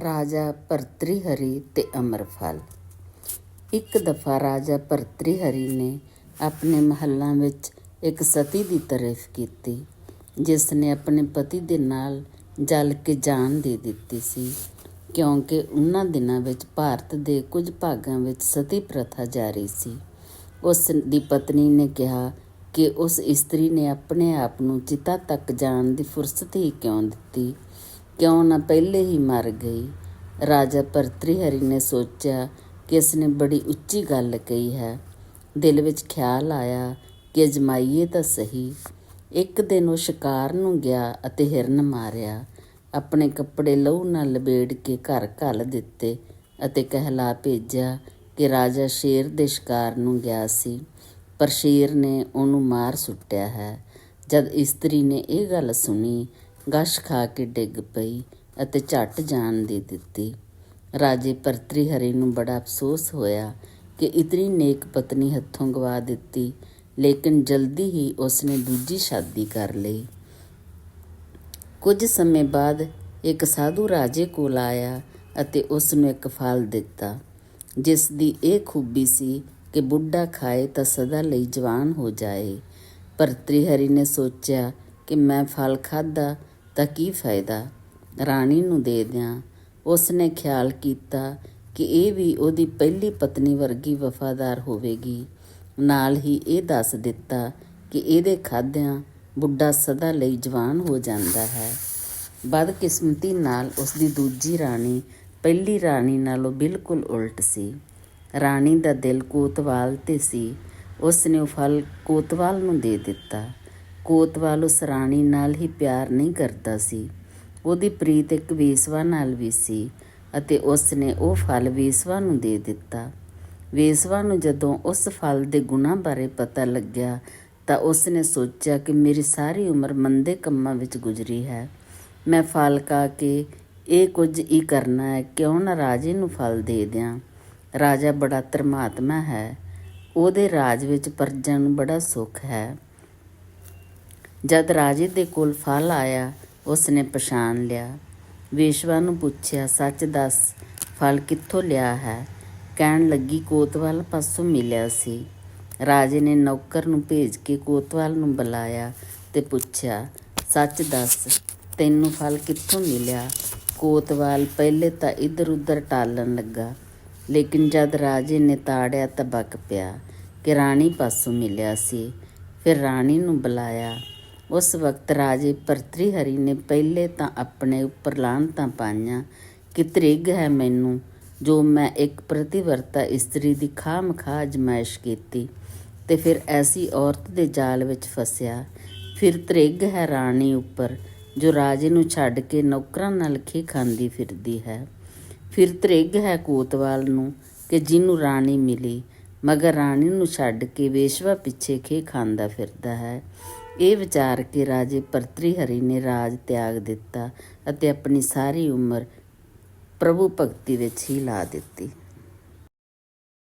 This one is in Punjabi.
ਰਾਜਾ ਭਰਤਰੀ ਹਰੀ ਤੇ ਅਮਰਫਲ ਇੱਕ ਦਫਾ ਰਾਜਾ ਭਰਤਰੀ ਹਰੀ ਨੇ ਆਪਣੇ ਮਹੱਲਾਂ ਵਿੱਚ ਇੱਕ ਸਤੀ ਦੀ ਤਾਰੀਫ ਕੀਤੀ, ਜਿਸ ਨੇ ਆਪਣੇ ਪਤੀ ਦੇ ਨਾਲ ਜਲ ਕੇ ਜਾਨ ਦੇ ਦਿੱਤੀ ਸੀ, ਕਿਉਂਕਿ ਉਹਨਾਂ ਦਿਨਾਂ ਵਿੱਚ ਭਾਰਤ ਦੇ ਕੁਝ ਭਾਗਾਂ ਵਿੱਚ ਸਤੀ ਪ੍ਰਥਾ ਜਾਰੀ ਸੀ। ਉਸ ਦੀ ਪਤਨੀ ਨੇ ਕਿਹਾ ਕਿ ਉਸ ਇਸਤਰੀ ਨੇ ਆਪਣੇ ਆਪ ਨੂੰ ਚਿਤਾ ਤੱਕ ਜਾਣ ਦੀ ਫੁਰਸਤ ਹੀ ਕਿਉਂ ਦਿੱਤੀ? ਕਿਉਂ ਨਾ ਪਹਿਲੇ ਹੀ ਮਰ ਗਈ? ਰਾਜਾ ਭਰਤ੍ਰਿਹਰੀ ਨੇ ਸੋਚਿਆ ਕਿ ਇਸ ਨੇ ਬੜੀ ਉੱਚੀ ਗੱਲ ਕਹੀ ਹੈ। ਦਿਲ ਵਿੱਚ ਖਿਆਲ ਆਇਆ ਕਿ ਅਜਮਾਈਏ ਤਾਂ ਸਹੀ। ਇੱਕ ਦਿਨ ਉਹ ਸ਼ਿਕਾਰ ਨੂੰ ਗਿਆ ਅਤੇ ਹਿਰਨ ਮਾਰਿਆ। ਆਪਣੇ ਕੱਪੜੇ ਲਹੂ ਨਾਲ ਲਬੇੜ ਕੇ ਘਰ ਘੱਲ ਦਿੱਤੇ ਅਤੇ ਕਹਿਲਾ ਭੇਜਿਆ ਕਿ ਰਾਜਾ ਸ਼ੇਰ ਦੇ ਸ਼ਿਕਾਰ ਨੂੰ ਗਿਆ ਸੀ। ਪਰ ਸ਼ੇਰ ਨੇ ਉਹਨੂੰ ਮਾਰ ਸੁੱਟਿਆ ਹੈ। ਜਦ ਇਸਤਰੀ ਨੇ ਇਹ ਗੱਲ ਸੁਣੀ ਗਸ਼ ਖਾ ਕੇ ਡਿੱਗ ਪਈ ਅਤੇ ਝੱਟ ਜਾਨ ਦੇ ਦਿੱਤੀ। ਰਾਜੇ ਪਰਤਰੀ ਹਰੀ ਨੂੰ ਬੜਾ ਅਫਸੋਸ ਹੋਇਆ ਕਿ ਇਤਨੀ ਨੇਕ ਪਤਨੀ ਹੱਥੋਂ ਗਵਾ ਦਿੱਤੀ, ਲੇਕਿਨ ਜਲਦੀ ਹੀ ਉਸਨੇ ਦੂਜੀ ਸ਼ਾਦੀ ਕਰ ਲਈ। ਕੁਝ ਸਮੇਂ ਬਾਅਦ ਇੱਕ ਸਾਧੂ ਰਾਜੇ ਕੋਲ ਆਇਆ ਅਤੇ ਉਸ ਨੂੰ ਇੱਕ ਫਲ ਦਿੱਤਾ, ਜਿਸ ਦੀ ਇਹ ਖੂਬੀ ਸੀ ਕਿ ਬੁੱਢਾ ਖਾਏ ਤਾਂ ਸਦਾ ਲਈ ਜਵਾਨ ਹੋ ਜਾਏ। ਭਰਤ੍ਰਿਹਰੀ ਨੇ ਸੋਚਿਆ ਕਿ ਮੈਂ ਫਲ ਖਾਦਾ ਤਾਂ ਕੀ ਫਾਇਦਾ? ਰਾਣੀ ਨੂੰ ਦੇ ਦਿਆਂ। ਉਸ ਨੇ ਖਿਆਲ ਕੀਤਾ ਕਿ ਇਹ ਵੀ ਉਹਦੀ ਪਹਿਲੀ ਪਤਨੀ ਵਰਗੀ ਵਫਾਦਾਰ ਹੋਵੇਗੀ। ਨਾਲ ਹੀ ਇਹ ਦੱਸ ਦਿੱਤਾ ਕਿ ਇਹਦੇ ਖਾਦਿਆਂ ਬੁੱਢਾ ਸਦਾ ਲਈ ਜਵਾਨ ਹੋ ਜਾਂਦਾ ਹੈ। ਬਦਕਿਸਮਤੀ ਨਾਲ ਉਸ ਦੀ ਦੂਜੀ ਰਾਣੀ ਪਹਿਲੀ ਰਾਣੀ ਨਾਲੋਂ ਬਿਲਕੁਲ ਉਲਟ ਸੀ। ਰਾਣੀ ਦਾ ਦਿਲ ਕੋਤਵਾਲ ਤੇ ਸੀ। ਉਸ ਨੇ ਉਹ ਫਲ ਕੋਤਵਾਲ ਨੂੰ ਦੇ ਦਿੱਤਾ। ਕੋਤਵਾਲ ਉਸ ਰਾਣੀ ਨਾਲ ਹੀ ਪਿਆਰ ਨਹੀਂ ਕਰਦਾ ਸੀ। ਉਹਦੀ ਪ੍ਰੀਤ ਇੱਕ ਵੇਸਵਾ ਨਾਲ ਵੀ ਸੀ ਅਤੇ ਉਸ ਨੇ ਉਹ ਫਲ ਵੇਸਵਾ ਨੂੰ ਦੇ ਦਿੱਤਾ। ਵੇਸਵਾ ਨੂੰ ਜਦੋਂ ਉਸ ਫਲ ਦੇ ਗੁਣਾਂ ਬਾਰੇ ਪਤਾ ਲੱਗਿਆ ਤਾਂ ਉਸ ਨੇ ਸੋਚਿਆ ਕਿ ਮੇਰੀ ਸਾਰੀ ਉਮਰ ਮੰਦੇ ਕੰਮਾਂ ਵਿੱਚ ਗੁਜ਼ਰੀ ਹੈ। ਮੈਂ ਫਲ ਕਾ ਕੇ ਇਹ ਕੁਝ ਹੀ ਕਰਨਾ ਹੈ, ਕਿਉਂ ਨਾ ਰਾਜੇ ਨੂੰ ਫਲ ਦੇ ਦਿਆਂ। ਰਾਜਾ ਬੜਾ ਧਰਮਾਤਮਾ ਹੈ। ਉਹਦੇ ਰਾਜ ਵਿੱਚ ਪਰਜਾ ਨੂੰ ਬੜਾ ਸੁੱਖ ਹੈ। ਜਦ ਰਾਜੇ ਦੇ ਕੋਲ ਫਲ ਆਇਆ ਉਸ ਨੇ ਪਛਾਣ ਲਿਆ। ਵੇਸ਼ਵਾ ਨੂੰ ਪੁੱਛਿਆ, ਸੱਚ ਦੱਸ, ਫਲ ਕਿੱਥੋਂ ਲਿਆ ਹੈ? ਕਹਿਣ ਲੱਗੀ, ਕੋਤਵਾਲ ਪਾਸੋਂ ਮਿਲਿਆ ਸੀ। ਰਾਜੇ ਨੇ ਨੌਕਰ ਨੂੰ ਭੇਜ ਕੇ ਕੋਤਵਾਲ ਨੂੰ ਬੁਲਾਇਆ ਤੇ ਪੁੱਛਿਆ, ਸੱਚ ਦੱਸ, ਤੈਨੂੰ ਫਲ ਕਿੱਥੋਂ ਮਿਲਿਆ? ਕੋਤਵਾਲ ਪਹਿਲੇ ਤਾਂ ਇੱਧਰ ਉੱਧਰ ਟਾਲਣ ਲੱਗਾ, ਲੇਕਿਨ ਜਦ ਰਾਜੇ ਨੇ ਤਾੜਿਆ ਤਾਂ ਬਕ ਪਿਆ ਕਿ ਰਾਣੀ ਪਾਸੋਂ ਮਿਲਿਆ ਸੀ। ਫਿਰ ਰਾਣੀ ਨੂੰ ਬੁਲਾਇਆ ਉਸ ਵਕਤ ਰਾਜੇ ਭਰਤ੍ਰਿਹਰੀ ਨੇ ਪਹਿਲੇ ਤਾਂ ਆਪਣੇ ਉੱਪਰ ਲਾਹਨਤਾਂ ਪਾਈਆਂ, ਕਿ ਤ੍ਰਿਗ ਹੈ ਮੈਨੂੰ, ਜੋ ਮੈਂ ਇੱਕ ਪ੍ਰਤੀਵਰਤਾ ਇਸਤਰੀ ਦੀ ਖਾਮਖਾ ਅਜਮਾਇਸ਼ ਕੀਤੀ ਤੇ ਫਿਰ ਐਸੀ ਔਰਤ ਦੇ ਜਾਲ ਵਿੱਚ ਫਸਿਆ। ਫਿਰ ਤ੍ਰਿਗ ਹੈ ਰਾਣੀ ਉੱਪਰ, ਜੋ ਰਾਜੇ ਨੂੰ ਛੱਡ ਕੇ ਨੌਕਰਾਂ ਨਾਲ ਖੇ ਖਾਂਦੀ ਫਿਰਦੀ ਹੈ। ਫਿਰ ਤ੍ਰਿਗ ਹੈ ਕੋਤਵਾਲ ਨੂੰ, ਕਿ ਜਿਹਨੂੰ ਰਾਣੀ ਮਿਲੀ, ਮਗਰ ਰਾਣੀ ਨੂੰ ਛੱਡ ਕੇ ਵੇਸ਼ਵਾ ਪਿੱਛੇ ਖੇ ਖਾਂਦਾ ਫਿਰਦਾ ਹੈ। ਇਹ ਵਿਚਾਰ ਕੇ ਰਾਜੇ ਭਰਤ੍ਰਿਹਰੀ ਨੇ ਰਾਜ ਤਿਆਗ ਦਿੱਤਾ ਅਤੇ ਆਪਣੀ ਸਾਰੀ ਉਮਰ ਪ੍ਰਭੂ ਭਗਤੀ ਵਿੱਚ ਹੀ ਲਾ ਦਿੱਤੀ।